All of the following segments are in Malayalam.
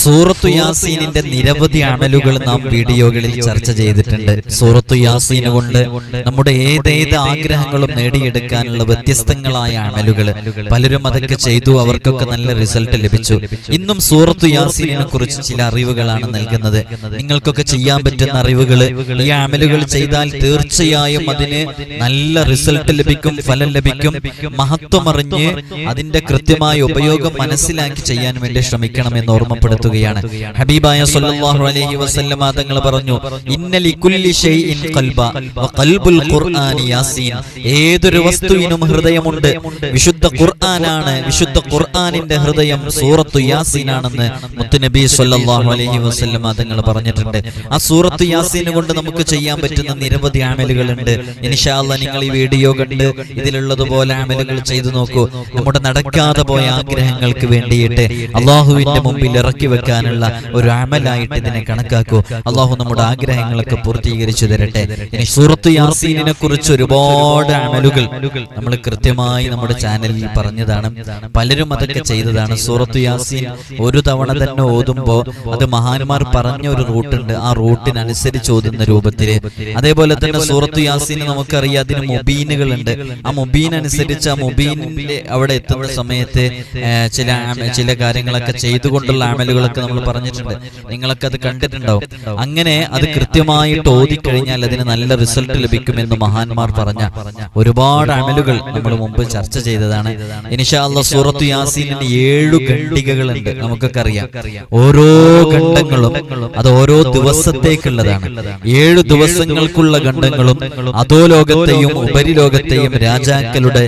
സൂറത്തു യാസീനിന്റെ നിരവധി അമലുകൾ നാം വീഡിയോകളിൽ ചർച്ച ചെയ്തിട്ടുണ്ട്. സൂറത്തു യാസീന് കൊണ്ട് നമ്മുടെ ഏതേത് ആഗ്രഹങ്ങളും നേടിയെടുക്കാനുള്ള വ്യത്യസ്തങ്ങളായ അമലുകൾ പലരും അതൊക്കെ ചെയ്തു അവർക്കൊക്കെ നല്ല റിസൾട്ട് ലഭിച്ചു. ഇന്നും സൂറത്തു യാസീനെ കുറിച്ച് ചില അറിവുകളാണ് നൽകുന്നത്. നിങ്ങൾക്കൊക്കെ ചെയ്യാൻ പറ്റുന്ന അറിവുകൾ ഈ അമലുകൾ ചെയ്താൽ തീർച്ചയായും അതിന് നല്ല റിസൾട്ട് ലഭിക്കും ഫലം ലഭിക്കും മഹത്വമറിഞ്ഞ് അതിന്റെ കൃത്യമായ ഉപയോഗം മനസ്സിലാക്കി ചെയ്യാൻ വേണ്ടി ശ്രമിക്കണമെന്ന് ഓർമ്മപ്പെടുത്തുകയാണ് ഹബീബായ സല്ലല്ലാഹു അലൈഹി വസല്ലമ തങ്ങൾ പറഞ്ഞു ഇന്നലി കുല്ലി ഷൈഇൻ ഖൽബ വ ഖൽബുൽ ഖുർആനി യാസീൻ. ഏതൊരു വസ്തുവിനും ഹൃദയമുണ്ട്. വിശുദ്ധ ഖുർആനാണ് വിശുദ്ധ ഖുർആനിന്റെ ഹൃദയം സൂറത്തു യാസീനാണെന്ന് മുത്തുനബി സല്ലല്ലാഹു അലൈഹി വസല്ലമ തങ്ങൾ പറഞ്ഞിട്ടുണ്ട്. ആ സൂറത്തു യാസീൻ കൊണ്ട് നമുക്ക് ചെയ്യാൻ പറ്റുന്ന നിരവധി ആമലുകൾ ഇൻഷാ അല്ലാ നിങ്ങൾ ഈ വീഡിയോ കണ്ട് ഇതിലുള്ളതുപോലെ ആമലുകൾ ചെയ്തു നോക്കൂ. നമ്മുടെ നടക്കാതെ പോയ ആഗ്രഹങ്ങൾക്ക് വേണ്ടിയിട്ട് അള്ളാഹുവിന്റെ മുമ്പിൽ ഇറക്കി വെക്കാനുള്ള ഒരു അമലായിട്ട് ഇതിനെ കണക്കാക്കൂ. അള്ളാഹു നമ്മുടെ ആഗ്രഹങ്ങളൊക്കെ പൂർത്തീകരിച്ചു തരട്ടെ. ഇനി സൂറത്ത് യാസീനിനെ കുറിച്ച് ഒരുപാട് അമലുകൾ നമ്മൾ കൃത്യമായി നമ്മുടെ ചാനലിൽ പറഞ്ഞതാണ്. പലരും അതൊക്കെ ചെയ്തതാണ്. സൂറത്ത് യാസീൻ ഒരു തവണ തന്നെ ഓതുമ്പോ അത് മഹാന്മാർ പറഞ്ഞ ഒരു റൂട്ടുണ്ട് ആ റൂട്ടിനനുസരിച്ച് ഓതുന്ന രൂപത്തിൽ. അതേപോലെ തന്നെ സൂറത്ത് യാസീൻ നമുക്കറിയാം അതിന് മൊബീനുകളുണ്ട്. ആ മൊബീൻ അനുസരിച്ച് ആ മൊബീനിന്റെ അവിടെ എത്തുന്ന സമയത്ത് ചില ചില കാര്യങ്ങളൊക്കെ ചെയ്തുകൊണ്ടുള്ള ആമലുകളൊക്കെ നമ്മൾ പറഞ്ഞിട്ടുണ്ട്. നിങ്ങളൊക്കെ അത് കണ്ടിട്ടുണ്ടാവും. അങ്ങനെ അത് കൃത്യമായിട്ട് ഓതിക്കഴിഞ്ഞാൽ അതിന് നല്ല റിസൾട്ട് ലഭിക്കുമെന്ന് മഹാന്മാർ പറഞ്ഞ ഒരുപാട് അമലുകൾ നമ്മൾ മുമ്പ് ചർച്ച ചെയ്തതാണ്. ഇനിഷാല്ല സൂറത്തു യാസീനിന് ഏഴു ഖണ്ഡികകളുണ്ട്. നമുക്കൊക്കെ അറിയാം. ഓരോ ഖണ്ഡങ്ങളും അത് ഓരോ ദിവസത്തേക്കുള്ളതാണ്. ഏഴു ദിവസങ്ങൾക്കുള്ള ഖണ്ഡങ്ങളും അതോ ലോകത്തെയും ഉപരിലോകത്തെയും രാജാക്കളുടെ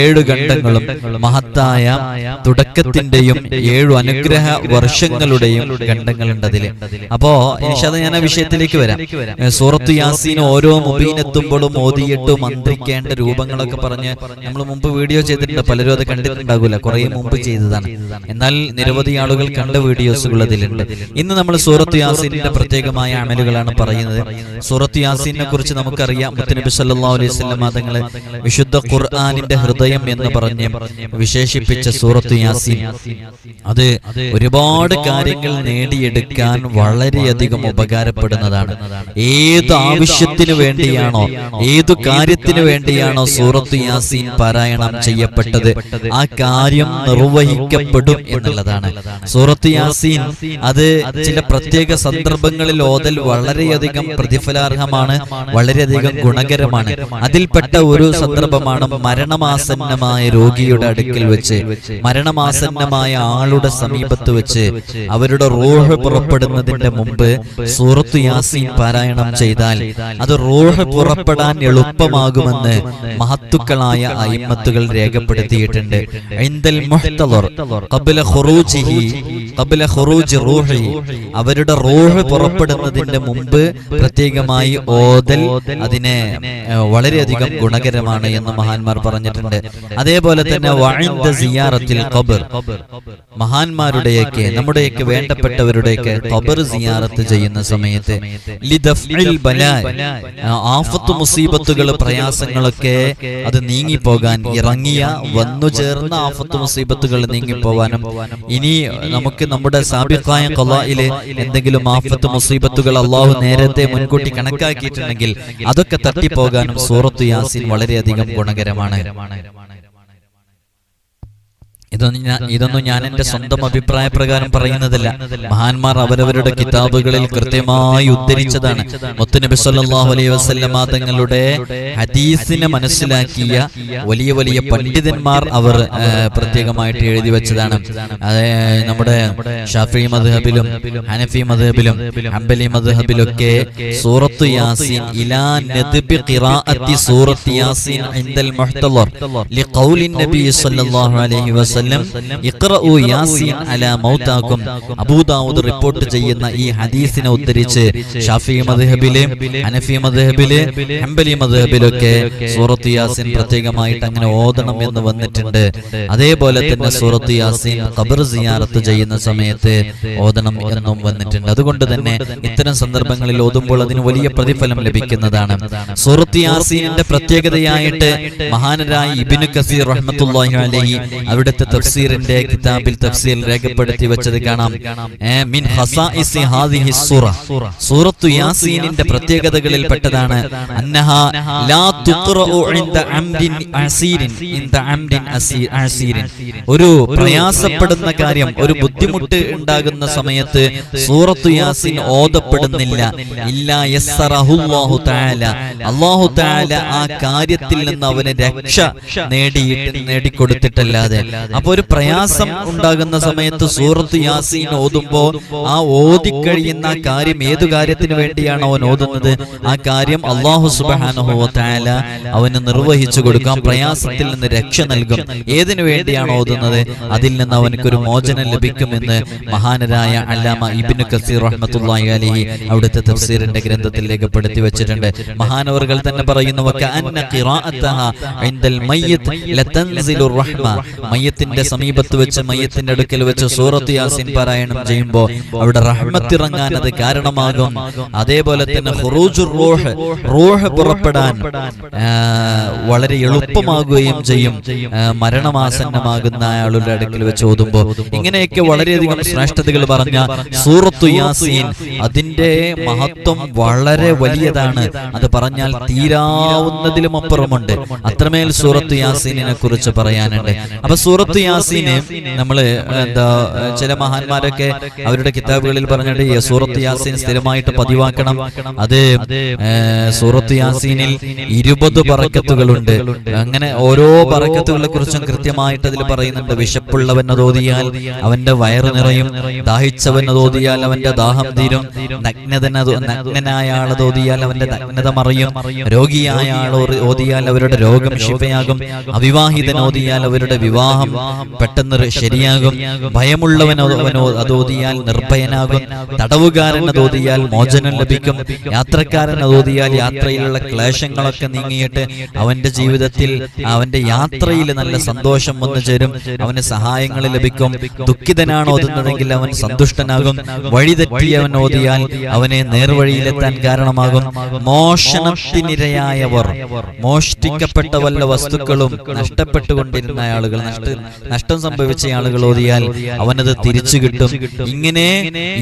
ഏഴു ഖണ്ഡങ്ങളും മഹത്തായ തുടക്കത്തിന്റെയും ഏഴു അനുഗ്രഹ വർഷങ്ങളുടെയും ഖണ്ഡങ്ങളുണ്ട് അതിൽ അപ്പോ ഇനിഷാദ് ഞാൻ ആ വിഷയത്തിലേക്ക് വരാം. സൂറത്ത് യാസീൻ ഓരോ മുബീനെത്തുമ്പോഴും ഓതിയിട്ട് മന്ത്രിക്കേണ്ട രൂപങ്ങളൊക്കെ പറഞ്ഞ് നമ്മൾ മുമ്പ് വീഡിയോ ചെയ്തിട്ടുണ്ട് പലരും അത് കണ്ടിട്ടുണ്ടാകൂല. കുറെ മുമ്പ് ചെയ്തതാണ്. എന്നാൽ നിരവധി ആളുകൾ കണ്ട വീഡിയോസുകൾ അതിലുണ്ട് ഇന്ന് നമ്മൾ സൂറത്ത് യാസീനിന്റെ പ്രത്യേകമായ അമലുകളാണ് പറയുന്നത്. സൂറത്ത് യാസീനെ കുറിച്ച് നമുക്കറിയാം മുത്തനബി സല്ലാ അലൈഹി തങ്ങളെ വിശുദ്ധ ഖുർആാനിന്റെ ഹൃദയം എന്ന് പറഞ്ഞ് വിശേഷിപ്പിച്ച സൂറത്ത് യാസീൻ. അത് ഒരുപാട് കാര്യങ്ങൾ നേടിയെടുക്കാൻ വളരെയധികം ഉപകാരപ്പെടുന്നതാണ്. ഏത് ആവശ്യത്തിന് വേണ്ടിയാണോ ഏതു കാര്യത്തിന് വേണ്ടിയാണോ സൂറത്ത് യാസീൻ പാരായണം ചെയ്യപ്പെട്ടത് ആ കാര്യം നിർവഹിക്കപ്പെടും എന്നുള്ളതാണ്. സൂറത്ത് യാസീൻ അത് ചില പ്രത്യേക സന്ദർഭങ്ങളിൽ ഓതൽ വളരെയധികം പ്രതിഫലാർഹമാണ് വളരെയധികം ഗുണകരമാണ്. അതിൽപ്പെട്ട ഒരു സന്ദർഭമാണ് മരണമാസന്നമായ രോഗിയുടെ അടുക്കൽ വെച്ച്. മരണമാസന്നമായ ആളുടെ സമീപത്ത് വെച്ച്. അവരുടെ റോഹ് പുറപ്പെടുന്നതിന്റെ മുമ്പ് സൂറത്ത് യാസീൻ പാരായണം ചെയ്താൽ അത് റോഹ് പുറപ്പെടാൻ എളുപ്പമാകുമെന്ന് മഹത്തുക്കളായ അയിമത്തുകൾ രേഖപ്പെടുത്തിയിട്ടുണ്ട്. അവരുടെ റൂഹ് പുറപ്പെടുന്നതിന്റെ മുമ്പ് പ്രത്യേകമായി ഓതൽ അതിനെ വളരെയധികം ഗുണകരമാണ് എന്ന് മഹാന്മാർ പറഞ്ഞിട്ടുണ്ട്. അതേപോലെ തന്നെ മഹാന്മാരുടെയൊക്കെ നമ്മുടെയൊക്കെ വേണ്ടപ്പെട്ടവരുടെയൊക്കെ ഖബർ സിയാറത്ത് ചെയ്യുന്ന സമയത്ത് ആഫത്ത് മുസീബത്തുകൾ പ്രയാസങ്ങളൊക്കെ അത് നീങ്ങിപ്പോകാൻ ഇറങ്ങിയ വന്നു ചേർന്ന ആഫത്ത് മുസീബത്തുകൾ നീങ്ങിപ്പോവാനും ഇനി നമുക്ക് നമ്മുടെ സാബിഖായ കൊലയിൽ എന്തെങ്കിലും ആഫത്ത് മുസീബത്തുകൾ അള്ളാഹു നേരത്തെ മുൻകൂട്ടി കണക്കാക്കിയിട്ടുണ്ടെങ്കിൽ അതൊക്കെ തട്ടിപ്പോകാനും സൂറത്ത് യാസിൻ വളരെയധികം ഗുണകരമാണ്. ഇതൊന്നും ഞാൻ ഇതൊന്നും ഞാൻ എന്റെ സ്വന്തം അഭിപ്രായ പ്രകാരം പറയുന്നതല്ല. മഹാന്മാർ അവരവരുടെ കിതാബുകളിൽ കൃത്യമായി ഉദ്ധരിച്ചതാണ്. മുത്തുനബി സല്ലാഹു അലൈഹി വസല്ലമ തങ്ങളുടെ ഹദീസിനെ മനസ്സിലാക്കിയ വലിയ വലിയ പണ്ഡിതന്മാർ അവർ പ്രത്യേകമായിട്ട് എഴുതി വെച്ചതാണ്. അത് നമ്മുടെ ഷാഫി മദ്ഹബിലും ഹനഫി മദ്ഹബിലും ഹംബലി മദ്ഹബിലൊക്കെ സൂറത്ത് യാസീൻ ഇലാ നദ്ബി ഖിറാഅത്തി സൂറത്ത് യാസീൻ ഇൻദൽ മുഹ്തലർ ലിഖൗലി നബി സല്ലല്ലാഹു അലൈഹി വസല്ലം ഇഖ്റഉ യാസീൻ അലാ മൗതാകും അബൂ ദാവൂദ് റിപ്പോർട്ട് ചെയ്യുന്ന ഈ ഹദീസിനെ ഉദ്ധരിച്ച് ഷാഫി മദ്ഹബിലെ അനഫി മദ്ഹബിലെ ഹംബലി മദ്ഹബിലൊക്കെ സൂറത്ത് യാസീൻ പ്രത്യേകമായിട്ട് അങ്ങനെ ഓതണം എന്ന് വന്നിട്ടുണ്ട്. അതേപോലെ തന്നെ സൂറത്ത് യാസീൻ ഖബർ സിയാറത്ത് ചെയ്യുന്ന സമയത്ത് ഓതണം എന്നും വന്നിട്ടുണ്ട്. അതുകൊണ്ട് തന്നെ ഇത്തരം സന്ദർഭങ്ങളിൽ ഓതുമ്പോൾ അതിന് വലിയ പ്രതിഫലം ലഭിക്കുന്നതാണ്. സൂറത്ത് യാസീനിന്റെ പ്രത്യേകതയായിട്ട് മഹാനരായ ഇബിനു കസീർ റഹ്മത്തുള്ളാഹി അലൈഹി അവിടുത്തെ തഫ്സീറിന്റെ കിതാബിൽ തഫ്സീൽ രേഖപ്പെടുത്തി വെച്ചത് കാണാം. മിൻ ഹസാഇസി ഹാദിഹി സൂറ. സൂറത്തു യാസീനിന്റെ പ്രത്യേകതകളിൽ പെട്ടതാണ് അന്നഹ ലാ തുഖറഉ ഇൻദ അംരിൻ അസീരിൻ. ഇൻദ അസീ- അസീരിൻ. ഒരു പ്രയാസപ്പെടുന്ന കാര്യം ഒരു ബുദ്ധിമുട്ട് ഉണ്ടാകുന്ന സമയത്ത് സൂറത്തു യാസീൻ ഓതപ്പെടുന്നില്ല. ഇല്ലാ യസ്സറഹുല്ലാഹു തആല. അല്ലാഹു തആല ആ കാര്യത്തിൽ നിന്ന് അവന് രക്ഷ നേടിയിട്ട് നേടിക്കൊടുത്തിട്ടല്ലാതെ. അപ്പൊ ഒരു പ്രയാസം ഉണ്ടാകുന്ന സമയത്ത് സൂറത്ത് യാസീൻ ഓതുമ്പോ ആ ഓതിക്കഴിയുന്ന ആ കാര്യം ഏതു കാര്യത്തിന് വേണ്ടിയാണ് അവൻ ഓതുന്നത്? ആ കാര്യം അള്ളാഹു സുബാനുഹോത്തായാല അവന് നിർവഹിച്ചു കൊടുക്കാം പ്രയാസത്തിൽ നിന്ന് രക്ഷ നൽകും. ഏതിനു വേണ്ടിയാണ് ഓതുന്നത്? അതിൽ നിന്ന് അവനക്കൊരു മോചനം ലഭിക്കുമെന്ന് മഹാനരായ അല്ലാമ ഇബിന് കസീർ റഹ്മത്തുള്ളാഹി അലൈഹി അവിടുത്തെ തഫ്സീറിന്റെ ഗ്രന്ഥത്തിൽ രേഖപ്പെടുത്തി വെച്ചിട്ടുണ്ട്. മഹാനവറുകൾ തന്നെ പറയുന്നു "വകഅന്ന ഖിറാഅത്തഹ ഇൻദൽ മയ്യിത്ത് ലതൻസിലുർ റഹ്മ." മയ്യത്തിന്റെ സമീപത്ത് വെച്ച് മയ്യത്തിന്റെ അടുക്കൽ വെച്ച് സൂറത്ത് യാസിൻ പാരായണം ചെയ്യുമ്പോൾ അവിടെ റഹ്മത്ത് ഇറങ്ങാൻ അത് കാരണമാകും. അതേപോലെ തന്നെ റൂഹ് റൂഹ് പുറപ്പെടാൻ വളരെ എളുപ്പമാകുകയും ചെയ്യും. മരണമാസന്നമാകുന്ന അയാളുടെ അടുക്കൽ വെച്ച് ഓതുമ്പോൾ ഇങ്ങനെയൊക്കെ വളരെയധികം ശ്രേഷ്ഠതകൾ പറഞ്ഞ സൂറത്തു യാസീൻ അതിന്റെ മഹത്വം വളരെ വലിയതാണ്. അത് പറഞ്ഞാൽ തീരാവുന്നതിലും അപ്പുറമുണ്ട്. അത്രമേൽ സൂറത്ത് യാസീനിനെ കുറിച്ച് പറയാനുണ്ട്. അപ്പൊ സൂറത്ത് യാസീന് നമ്മൾ എന്താ ചില മഹാന്മാരൊക്കെ അവരുടെ കിതാബുകളിൽ പറഞ്ഞിട്ട് സൂറത്ത് യാസീൻ സ്ഥിരമായിട്ട് പതിവാക്കണം. അത് സൂറത്ത് യാസീനിൽ ഇരുപത് പറക്കത്തുകളുണ്ട്. അങ്ങനെ ഓരോ പറക്കത്തുകളെ കുറിച്ചും കൃത്യമായിട്ട് അതിൽ പറയുന്നുണ്ട്. വിശപ്പുള്ളവനെ തോതിയാൽ അവന്റെ വയറ് നിറയും. ദാഹിച്ചവനെ തോതിയാൽ അവന്റെ ദാഹം തീരും. നഗ്നതന നഗ്നനായ ആളെ തോതിയാൽ അവന്റെ നഗ്നത മറിയും. രോഗിയായ ആൾ ഓതിയാൽ അവരുടെ രോഗം ശിവയാകും അവിവാഹിതനോതിയാൽ അവരുടെ വിവാഹം പെട്ടെന്ന് ശരിയാകും. ഭയമുള്ളവൻ അവനോ അവൻ ഓ- അത് ഓതിയാൽ നിർഭയനാകും. തടവുകാരൻ അതോതിയാൽ മോചനം ലഭിക്കും. യാത്രക്കാരൻ അതോതിയാൽ യാത്രയിലുള്ള ക്ലേശങ്ങളൊക്കെ നീങ്ങിയിട്ട് അവന്റെ ജീവിതത്തിൽ അവന്റെ യാത്രയിൽ നല്ല സന്തോഷം വന്നു ചേരും. അവന് സഹായങ്ങൾ ലഭിക്കും. ദുഃഖിതനാണ് ഓതുന്നതെങ്കിൽ അവൻ സന്തുഷ്ടനാകും. വഴിതെറ്റിയവൻ ഓതിയാൽ അവനെ നേർവഴിയിലെത്താൻ കാരണമാകും. മോഷണത്തിനിരയായവർ. മോഷ്ടിക്കപ്പെട്ട വല്ല വസ്തുക്കളും നഷ്ടപ്പെട്ടുകൊണ്ടിരുന്ന ആളുകൾ. നഷ്ട നഷ്ടം സംഭവിച്ച ആളുകൾ ഓതിയാൽ അവനത് തിരിച്ചു കിട്ടും. ഇങ്ങനെ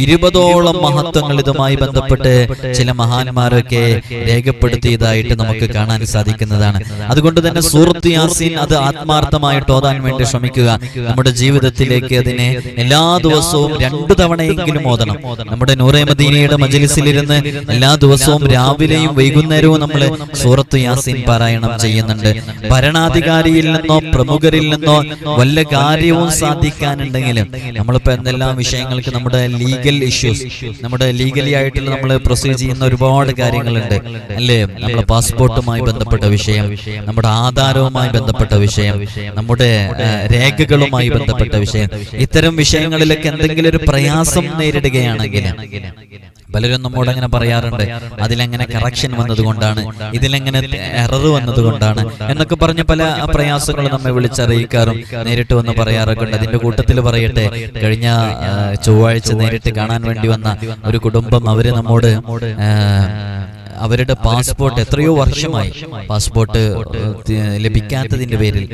ഇരുപതോളം മഹത്വങ്ങൾ ഇതുമായി ബന്ധപ്പെട്ട് ചില മഹാന്മാരൊക്കെ രേഖപ്പെടുത്തിയതായിട്ട് നമുക്ക് കാണാൻ സാധിക്കുന്നതാണ്. അതുകൊണ്ട് തന്നെ സൂറത്ത് യാസീൻ അത് ആത്മാർത്ഥമായിട്ട് ഓതാൻ വേണ്ടി ശ്രമിക്കുക. നമ്മുടെ ജീവിതത്തിലേക്ക് അതിനെ എല്ലാ ദിവസവും രണ്ടു തവണയെങ്കിലും ഓതണം. നമ്മുടെ നൂറേമദീനയുടെ മജലിസിലിരുന്ന് എല്ലാ ദിവസവും രാവിലെയും വൈകുന്നേരവും നമ്മൾ സൂറത്ത് യാസീൻ പാരായണം ചെയ്യുന്നുണ്ട്. ഭരണാധികാരിയിൽ നിന്നോ പ്രമുഖരിൽ നിന്നോ വല്ല കാര്യവും സാധിക്കാനുണ്ടെങ്കിൽ നമ്മളിപ്പോ എന്തെല്ലാം വിഷയങ്ങൾക്ക് നമ്മുടെ ലീഗൽ ഇഷ്യൂസ് നമ്മുടെ ലീഗലി ആയിട്ടുള്ള നമ്മൾ പ്രൊസീഡ് ചെയ്യുന്ന ഒരുപാട് കാര്യങ്ങളുണ്ട്. അല്ലേ? നമ്മുടെ പാസ്പോർട്ടുമായി ബന്ധപ്പെട്ട വിഷയം നമ്മുടെ ആധാരവുമായി ബന്ധപ്പെട്ട വിഷയം നമ്മുടെ രേഖകളുമായി ബന്ധപ്പെട്ട വിഷയം. ഇത്തരം വിഷയങ്ങളിലൊക്കെ എന്തെങ്കിലും ഒരു പ്രയാസം നേരിടുകയാണെങ്കിൽ പലരും നമ്മോട് അങ്ങനെ പറയാറുണ്ട്. അതിലെങ്ങനെ കറക്ഷൻ വന്നതുകൊണ്ടാണ് ഇതിലെങ്ങനെ എറർ വന്നതുകൊണ്ടാണ് എന്നൊക്കെ പറഞ്ഞ് പല പ്രയാസങ്ങളും നമ്മെ വിളിച്ചറിയിക്കാറും നേരിട്ട് വന്ന് പറയാറൊക്കെ ഉണ്ട് അതിന്റെ കൂട്ടത്തിൽ പറയട്ടെ കഴിഞ്ഞ ചൊവ്വാഴ്ച നേരിട്ട് കാണാൻ വേണ്ടി വന്ന ഒരു കുടുംബം അവർ നമ്മോട് അവരുടെ പാസ്പോർട്ട് എത്രയോ വർഷമായി പാസ്പോർട്ട് ലഭിക്കാത്തതിന്റെ പേരിൽ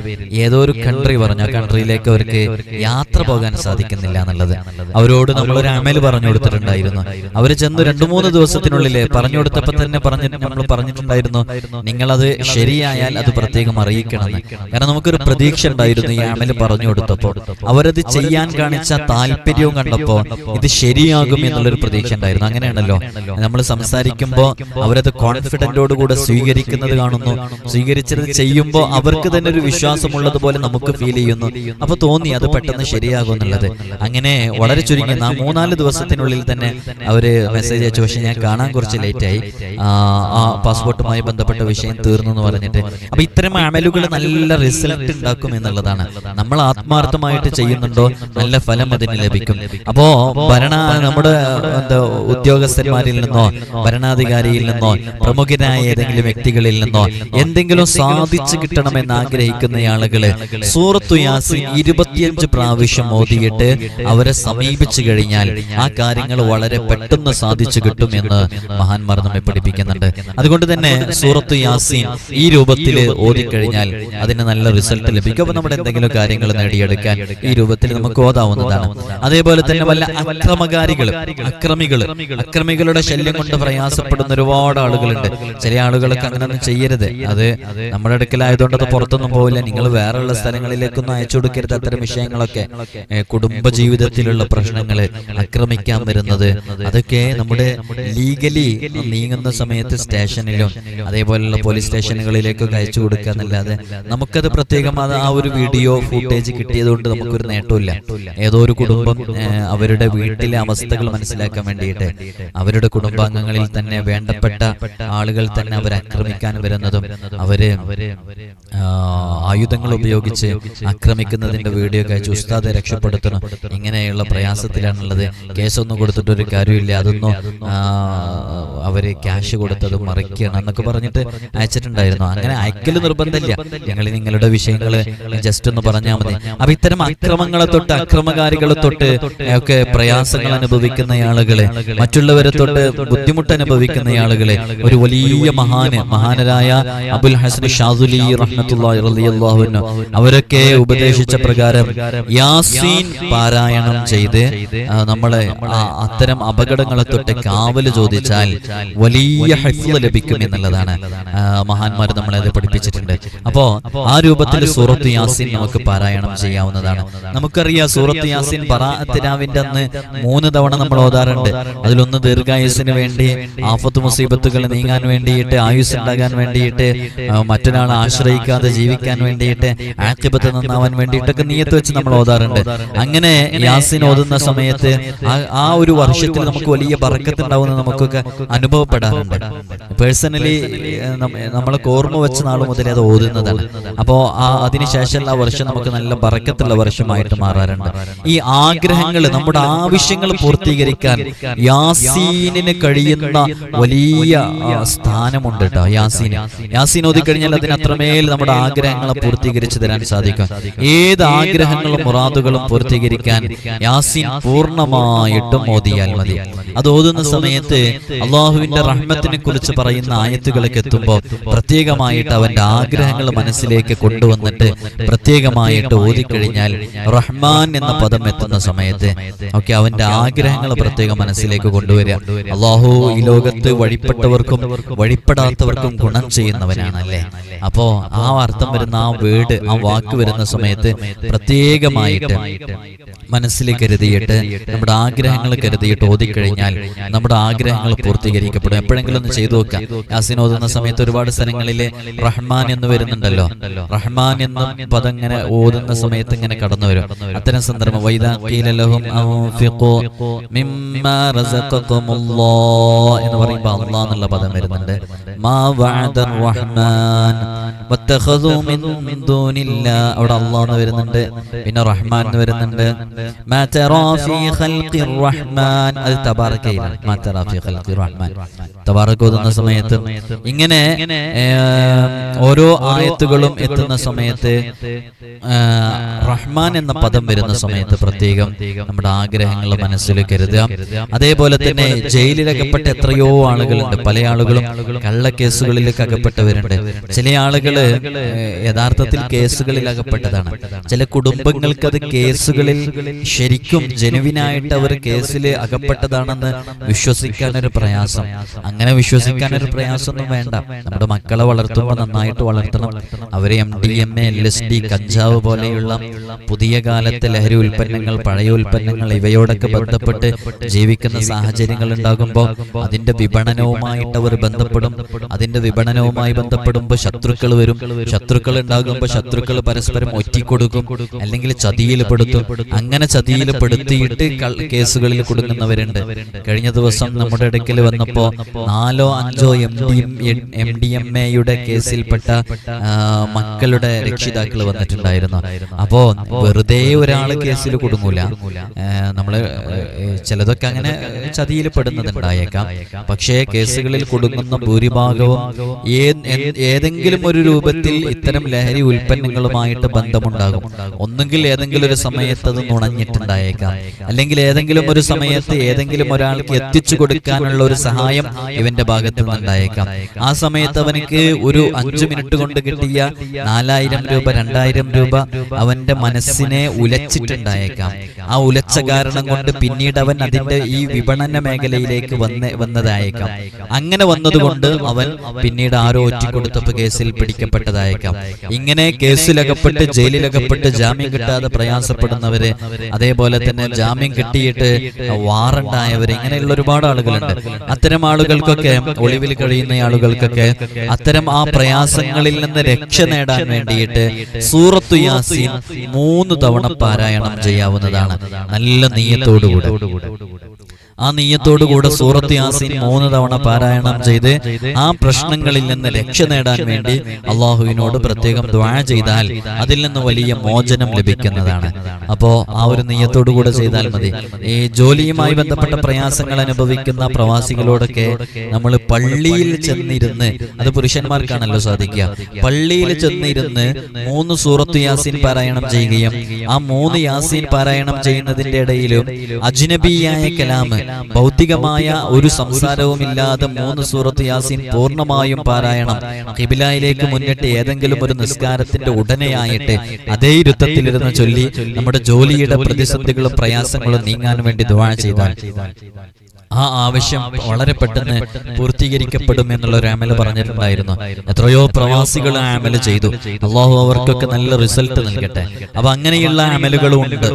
ഏതോ ഒരു കൺട്രി പറഞ്ഞു ആ കൺട്രിയിലേക്ക് അവർക്ക് യാത്ര പോകാൻ സാധിക്കുന്നില്ല എന്നുള്ളത്. അവരോട് നമ്മളൊരു അമൽ പറഞ്ഞു കൊടുത്തിട്ടുണ്ടായിരുന്നു. അവർ ചെന്ന് രണ്ടു മൂന്ന് ദിവസത്തിനുള്ളിൽ പറഞ്ഞു കൊടുത്തപ്പോൾ തന്നെ പറഞ്ഞിട്ട് നമ്മൾ പറഞ്ഞിട്ടുണ്ടായിരുന്നു. നിങ്ങളത് ശരിയായാൽ അത് പ്രത്യേകം അറിയിക്കണം കാരണം നമുക്കൊരു പ്രതീക്ഷ ഉണ്ടായിരുന്നു ഈ അമൽ പറഞ്ഞു കൊടുത്തപ്പോൾ. അവരത് ചെയ്യാൻ കാണിച്ച താല്പര്യവും കണ്ടപ്പോൾ ഇത് ശരിയാകും എന്നുള്ളൊരു പ്രതീക്ഷ ഉണ്ടായിരുന്നു. അങ്ങനെയാണല്ലോ. നമ്മൾ സംസാരിക്കുമ്പോൾ അവരത് കോൺഫിഡന്റോട് കൂടെ സ്വീകരിക്കുന്നത് കാണുന്നു. സ്വീകരിച്ചത് ചെയ്യുമ്പോൾ അവർക്ക് തന്നെ ഒരു വിശ്വാസമുള്ളതുപോലെ നമുക്ക് ഫീൽ ചെയ്യുന്നു. അപ്പൊ തോന്നി അത് പെട്ടെന്ന് ശരിയാകും എന്നുള്ളത്. അങ്ങനെ വളരെ ചുരുങ്ങി മൂന്നാൽ ദിവസത്തിനുള്ളിൽ തന്നെ അവർ മെസ്സേജ് അയച്ചു. പക്ഷെ ഞാൻ കാണാൻ കുറച്ച് ലേറ്റായി ആ പാസ്പോർട്ടുമായി ബന്ധപ്പെട്ട വിഷയം തീർന്നു എന്ന് പറഞ്ഞിട്ട്. അപ്പൊ ഇത്തരം അമലുകൾ നല്ല റിസൾട്ട് ഉണ്ടാക്കും എന്നുള്ളതാണ്. നമ്മൾ ആത്മാർത്ഥമായിട്ട് ചെയ്യുന്നുണ്ടോ? നല്ല ഫലം അതിന് ലഭിക്കും. അപ്പോ ഭരണ നമ്മുടെ എന്താ ഉദ്യോഗസ്ഥന്മാരിൽ നിന്നോ ഭരണാധികാരിയിൽ നിന്നോ നിന്നോ പ്രമുഖനായ ഏതെങ്കിലും വ്യക്തികളിൽ നിന്നോ എന്തെങ്കിലും സാധിച്ചു കിട്ടണമെന്ന് ആഗ്രഹിക്കുന്ന ആളുകൾ സൂറത്തു യാസിൻ ഇരുപത്തിയഞ്ച് പ്രാവശ്യം ഓതിയിട്ട് അവരെ സമീപിച്ചു കഴിഞ്ഞാൽ ആ കാര്യങ്ങൾ വളരെ പെട്ടെന്ന് സാധിച്ചു കിട്ടും എന്ന് മഹാന്മാർ നമ്മെ പഠിപ്പിക്കുന്നുണ്ട്. അതുകൊണ്ട് തന്നെ സൂറത്തു യാസീൻ ഈ രൂപത്തിൽ ഓതിക്കഴിഞ്ഞാൽ അതിന് നല്ല റിസൾട്ട് ലഭിക്കും. അപ്പൊ നമ്മുടെ എന്തെങ്കിലും കാര്യങ്ങൾ നേടിയെടുക്കാൻ ഈ രൂപത്തിൽ നമുക്ക് ഓതാവുന്നതാണ്. അതേപോലെ തന്നെ വല്ല അക്രമകാരികൾ അക്രമികൾ അക്രമികളുടെ ശല്യം കൊണ്ട് പ്രയാസപ്പെടുന്ന ഒരുപാട് ആളുകളുണ്ട്. ചില ആളുകൾക്ക് അങ്ങനെയൊന്നും ചെയ്യരുത്. അത് നമ്മുടെ അടുക്കലായതുകൊണ്ട് അത് പുറത്തൊന്നും പോവില്ല. നിങ്ങൾ വേറെയുള്ള സ്ഥലങ്ങളിലേക്കൊന്നും അയച്ചു കൊടുക്കരുത് അത്തരം വിഷയങ്ങളൊക്കെ കുടുംബ ജീവിതത്തിലുള്ള പ്രശ്നങ്ങൾ ആക്രമിക്കാൻ വരുന്നത്. അതൊക്കെ നമ്മുടെ ലീഗലി നീങ്ങുന്ന സമയത്ത് സ്റ്റേഷനിലും അതേപോലെയുള്ള പോലീസ് സ്റ്റേഷനുകളിലേക്കൊക്കെ അയച്ചു കൊടുക്കുക എന്നല്ലാതെ നമുക്കത് പ്രത്യേകം അത് ആ ഒരു വീഡിയോ ഫുട്ടേജ് കിട്ടിയതുകൊണ്ട് നമുക്കൊരു നേട്ടമില്ല. ഏതോ ഒരു കുടുംബം അവരുടെ വീട്ടിലെ അവസ്ഥകൾ മനസ്സിലാക്കാൻ വേണ്ടിയിട്ട് അവരുടെ കുടുംബാംഗങ്ങളിൽ തന്നെ വേണ്ടപ്പെട്ട ആളുകൾ തന്നെ അവർ ആക്രമിക്കാൻ വരുന്നതും അവർ ആയുധങ്ങൾ ഉപയോഗിച്ച് ആക്രമിക്കുന്നതിന്റെ വീഡിയോ ഒക്കെ അയച്ച് ഉസ്താദെ രക്ഷപ്പെടുത്തണം. ഇങ്ങനെയുള്ള പ്രയാസത്തിലാണുള്ളത്. കേസൊന്നും കൊടുത്തിട്ട് ഒരു കാര്യമില്ല. അതൊന്നും അവർ ക്യാഷ് കൊടുത്തത് മറിക്കണം എന്നൊക്കെ പറഞ്ഞിട്ട് അയച്ചിട്ടുണ്ടായിരുന്നു. അങ്ങനെ അയക്കൽ നിർബന്ധമില്ല. ഞങ്ങൾ നിങ്ങളുടെ വിഷയങ്ങൾ ജസ്റ്റ് ഒന്ന് പറഞ്ഞാൽ മതി. അപ്പൊ ഇത്തരം അക്രമങ്ങളെ തൊട്ട് അക്രമകാരികളെ തൊട്ട് ഒക്കെ പ്രയാസങ്ങൾ അനുഭവിക്കുന്ന ആളുകളെ മറ്റുള്ളവരെ തൊട്ട് ബുദ്ധിമുട്ട് അനുഭവിക്കുന്ന ആളുകളെ ഒരു വലിയ മഹാന് മഹാനരായ അബുൽ ഹസൻ ഷാസുലി അൻഹു അവരൊക്കെ ഉപദേശിച്ച പ്രകാരം യാസീൻ പാരായണം ചെയ്ത് നമ്മളെ അത്തരം അപകടങ്ങളെ തൊട്ട് കാവൽ ചോദിച്ചാൽ വലിയ ഹൈഫ്ള് ലഭിക്കും എന്നുള്ളതാണ്. മഹാന്മാർ നമ്മളെ അത് പഠിപ്പിച്ചിട്ടുണ്ട്. അപ്പോ ആ രൂപത്തിൽ സൂറത്ത് യാസീൻ നമുക്ക് പാരായണം ചെയ്യാവുന്നതാണ്. നമുക്കറിയാം സൂറത്ത് യാസീൻ ബറാഅത്തിനാവിന്റെ അന്ന് മൂന്ന് തവണ നമ്മൾ ഓതാറുണ്ട്. അതിലൊന്ന് ദീർഘായുസിന് വേണ്ടി ആഫത്ത് മുസീബത്തുകൾ നീങ്ങാൻ വേണ്ടിയിട്ട് ആയുസ് ഉണ്ടാകാൻ വേണ്ടിയിട്ട് മറ്റൊരാളെ ആശ്രയിക്കാതെ ജീവിക്കാൻ വേണ്ടിയിട്ട് ആക്തിപത്ത് നന്നാവാൻ വേണ്ടിയിട്ടൊക്കെ നീയത്ത് വെച്ച് നമ്മൾ ഓതാറുണ്ട്. അങ്ങനെ യാസിൻ ഓതുന്ന സമയത്ത് ആ- ഒരു വർഷത്തിൽ നമുക്ക് വലിയ ബറക്കത്തുണ്ടാവുന്ന നമുക്കൊക്കെ അനുഭവപ്പെടാറുണ്ട്. പേഴ്സണലി നമ്മളൊക്കെ ഓർമ്മ വെച്ച നാൾ മുതലേ അത് ഓതുന്നതാണ്. അപ്പോ ആ അതിനുശേഷമുള്ള ആ വർഷം നമുക്ക് നല്ല ബറക്കത്തുള്ള വർഷമായിട്ട് മാറാറുണ്ട്. ഈ ആഗ്രഹങ്ങൾ നമ്മുടെ ആവശ്യങ്ങൾ പൂർത്തീകരിക്കാൻ യാസീനിന് കഴിയുന്ന വലിയ ആ, സ്ഥാനമുണ്ട് കേട്ടോ. യാസീന്. യാസീൻ ഓതിക്കഴിഞ്ഞാൽ അതിന് അത്രമേൽ നമ്മുടെ ആഗ്രഹങ്ങളെ പൂർത്തീകരിച്ചു തരാൻ സാധിക്കും. ഏത് ആഗ്രഹങ്ങളും മുറാദുകളും പൂർത്തീകരിക്കാൻ യാസീൻ പൂർണമായിട്ടും ഓതിയാൽ മതി. അത് ഓതുന്ന സമയത്ത് അള്ളാഹുവിന്റെ റഹ്മത്തിനെ കുറിച്ച് പറയുന്ന ആയത്തുകളൊക്കെ എത്തുമ്പോൾ പ്രത്യേകമായിട്ട് അവന്റെ ആഗ്രഹങ്ങൾ മനസ്സിലേക്ക് കൊണ്ടുവന്നിട്ട് പ്രത്യേകമായിട്ട് ഓതിക്കഴിഞ്ഞാൽ റഹ്മാൻ എന്ന പദം എത്തുന്ന സമയത്ത് ഒക്കെ അവന്റെ ആഗ്രഹങ്ങൾ പ്രത്യേകം മനസ്സിലേക്ക് കൊണ്ടുവരിക. അള്ളാഹു ഈ ലോകത്ത് വഴിപ്പെട്ടവർക്കും വഴിപ്പെടാത്തവർക്കും ഗുണം ചെയ്യുന്നവനാണല്ലേ? അപ്പോ ആ അർത്ഥം വരുന്ന ആ വേർഡ് ആ വാക്ക് വരുന്ന സമയത്ത് പ്രത്യേകമായിട്ട് മനസ്സിൽ കരുതിയിട്ട് നമ്മുടെ ആഗ്രഹങ്ങൾ കരുതിയിട്ട് ഓതിക്കഴിഞ്ഞാൽ നമ്മുടെ ആഗ്രഹങ്ങൾ പൂർത്തീകരിക്കപ്പെടും. എപ്പോഴെങ്കിലും ഒന്ന് ചെയ്തു നോക്കാം യാസിൻ ഓതുന്ന സമയത്ത് ഒരുപാട് സ്ഥലങ്ങളിൽ റഹ്മാൻ എന്ന് വരുന്നുണ്ടല്ലോ. റഹ്മാൻ എന്ന പദം ഇങ്ങനെ ഓതുന്ന സമയത്ത് ഇങ്ങനെ കടന്നു വരും. അത്തരം സന്ദർഭം വൈദാഖിലും എന്ന് പറയുമ്പോൾ അള്ളാഹ് എന്നുള്ള പദം വരുന്നുണ്ട്. അവിടെ അള്ളാഹ് എന്ന് വരുന്നുണ്ട്. പിന്നെ റഹ്മാൻ. എന്ന് വരുന്നുണ്ട് ഓതുന്ന സമയത്ത് ഇങ്ങനെ ഓരോ ആയത്തുകളും എത്തുന്ന സമയത്ത് റഹ്മാൻ എന്ന പദം വരുന്ന സമയത്ത് പ്രത്യേകം നമ്മുടെ ആഗ്രഹങ്ങൾ മനസ്സിൽ കരുതുക. അതേപോലെ തന്നെ ജയിലിലകപ്പെട്ട എത്രയോ ആളുകളുണ്ട്. പല ആളുകളും കള്ളക്കേസുകളിലേക്ക് അകപ്പെട്ടവരുണ്ട് ചില ആളുകൾ യഥാർത്ഥത്തിൽ കേസുകളിൽ അകപ്പെട്ടതാണ് ചില കുടുംബങ്ങൾക്ക് അത് കേസുകളിൽ ശരിക്കും ജനുവിനായിട്ട് അവർ കേസിൽ അകപ്പെട്ടതാണെന്ന് വിശ്വസിക്കാനൊരു പ്രയാസം. അങ്ങനെ വിശ്വസിക്കാനൊരു പ്രയാസമൊന്നും വേണ്ട. നമ്മുടെ മക്കളെ വളർത്തുമ്പോൾ നന്നായിട്ട് വളർത്തണം. അവരെ M D M A L S D കഞ്ചാവ് പോലെയുള്ള പുതിയ കാലത്തെ ലഹരി ഉൽപ്പന്നങ്ങൾ പഴയ ഉൽപ്പന്നങ്ങൾ ഇവയോടൊക്കെ ബന്ധപ്പെട്ട് ജീവിക്കുന്ന സാഹചര്യങ്ങൾ ഉണ്ടാകുമ്പോൾ അതിന്റെ വിപണനവുമായിട്ട് അവർ ബന്ധപ്പെടും. അതിന്റെ വിപണനവുമായി ബന്ധപ്പെടുമ്പോൾ ശത്രുക്കൾ വരും. ശത്രുക്കൾ ഉണ്ടാകുമ്പോൾ ശത്രുക്കൾ പരസ്പരം ഒറ്റിക്കൊടുക്കും അല്ലെങ്കിൽ ചതിയിൽ പെടുത്തും അങ്ങനെ ചതിയിൽ പെടുത്തിയിട്ട് കേസുകളിൽ കൊടുക്കുന്നവരുണ്ട്. കഴിഞ്ഞ ദിവസം നമ്മുടെ ഇടയ്ക്കൽ വന്നപ്പോ നാലോ അഞ്ചോ M D M D M എയുടെ കേസിൽപ്പെട്ട മക്കളുടെ രക്ഷിതാക്കൾ വന്നിട്ടുണ്ടായിരുന്നു. അപ്പോ വെറുതെ ഒരാൾ കേസിൽ കൊടുങ്ങൂല. നമ്മൾ ചിലതൊക്കെ അങ്ങനെ ചതിയിൽ പെടുന്നത് ഉണ്ടായേക്കാം പക്ഷേ കേസുകളിൽ കൊടുങ്ങുന്ന ഭൂരിഭാഗവും ഏതെങ്കിലും ഒരു രൂപത്തിൽ ഇത്തരം ലഹരി ഉൽപ്പന്നങ്ങളുമായിട്ട് ബന്ധമുണ്ടാകും. ഒന്നുകിൽ ഏതെങ്കിലും ഒരു സമയത്ത് അത് നുണഞ്ഞിട്ടുണ്ടായേക്കാം. അല്ലെങ്കിൽ ഏതെങ്കിലും ഒരു സമയത്ത് ഏതെങ്കിലും ഒരാൾക്ക് എത്തിച്ചു കൊടുക്കാനുള്ള ഒരു സഹായം ഇവന്റെ ഭാഗത്ത് നിന്നുണ്ടായേക്കാം. ആ സമയത്ത് അവനക്ക് ഒരു അഞ്ചു മിനിറ്റ് കൊണ്ട് കിട്ടിയ നാലായിരം രൂപ രണ്ടായിരം രൂപ അവന്റെ മനസ്സിനെ ഉലച്ചിട്ടുണ്ടായേക്കാം. ആ ഉലച്ച കാരണം കൊണ്ട് പിന്നീട് അവൻ അതിന്റെ ഈ വിപണന മേഖലയിലേക്ക് വന്ന് വന്നതായേക്കാം. അങ്ങനെ വന്നതുകൊണ്ട് അവൻ പിന്നീട് ആരോ ഒറ്റിക്കൊടുത്തപ്പോ കേസിൽ പിടിക്കപ്പെട്ടതായേക്കാം. ഇങ്ങനെ കേസിലകപ്പെട്ട് ജയിലിലകപ്പെട്ട് ജാമ്യം കിട്ടാതെ പ്രയാസപ്പെടുന്നവര് അതേപോലെ തന്നെ ജാമ്യം കിട്ടിയിട്ട് വാറണ്ടായവര് ഇങ്ങനെയുള്ള ഒരുപാട് ആളുകളുണ്ട്. അത്തരം ആളുകൾക്കൊക്കെ ഒളിവിൽ കഴിയുന്ന ആളുകൾക്കൊക്കെ അത്തരം ആ പ്രയാസങ്ങളിൽ നിന്ന് രക്ഷ നേടാൻ വേണ്ടിയിട്ട് സൂറത്തു യാസീൻ മൂന്ന് തവണ പാരായണം ചെയ്യാവുന്നതാണ്. നല്ല നീയത്തോടുകൂടെ. ആ നീയത്തോടുകൂടെ സൂറത്ത് യാസീൻ മൂന്ന് തവണ പാരായണം ചെയ്ത് ആ പ്രശ്നങ്ങളിൽ നിന്ന് രക്ഷ നേടാൻ വേണ്ടി അള്ളാഹുവിനോട് പ്രത്യേകം ദ്വാഴ ചെയ്താൽ അതിൽ നിന്ന് വലിയ മോചനം ലഭിക്കുന്നതാണ്. അപ്പോ ആ ഒരു നീയത്തോടുകൂടെ ചെയ്താൽ മതി. ഈ ജോലിയുമായി ബന്ധപ്പെട്ട പ്രയാസങ്ങൾ അനുഭവിക്കുന്ന പ്രവാസികളോടൊക്കെ നമ്മൾ പള്ളിയിൽ ചെന്നിരുന്ന് അത് പുരുഷന്മാർക്കാണല്ലോ സാധിക്കുക. പള്ളിയിൽ ചെന്നിരുന്ന് മൂന്ന് സൂറത്ത് യാസീൻ പാരായണം ചെയ്യുകയും ആ മൂന്ന് യാസീൻ പാരായണം ചെയ്യുന്നതിന്റെ ഇടയിലും അജ്നബിയായ കലാമ് ഭൗതികമായ ഒരു സംസാരവും ഇല്ലാതെ മൂന്ന് സൂറത്ത് യാസീൻ പൂർണമായും പാരായണം. കിബിലായിലേക്ക് മുന്നിട്ട് ഏതെങ്കിലും ഒരു നിസ്കാരത്തിന്റെ ഉടനെയായിട്ട് അതേ ഇരുത്തത്തിലിരുന്ന് ചൊല്ലി നമ്മുടെ ജോലിയുടെ പ്രതിസന്ധികളും പ്രയാസങ്ങളും നീങ്ങാൻ വേണ്ടി ദുആ ചെയ്താൽ. ആ ആവശ്യം വളരെ പെട്ടെന്ന് പൂർത്തീകരിക്കപ്പെടും എന്നുള്ള ഒരു അമൽ പറഞ്ഞിട്ടുണ്ടായിരുന്നു. എത്രയോ പ്രവാസികൾ ആ അമൽ ചെയ്തു. അള്ളാഹു അവർക്കൊക്കെ നല്ല റിസൾട്ട് നൽകട്ടെ. അപ്പൊ അങ്ങനെയുള്ള അമലുകളും ഉണ്ട്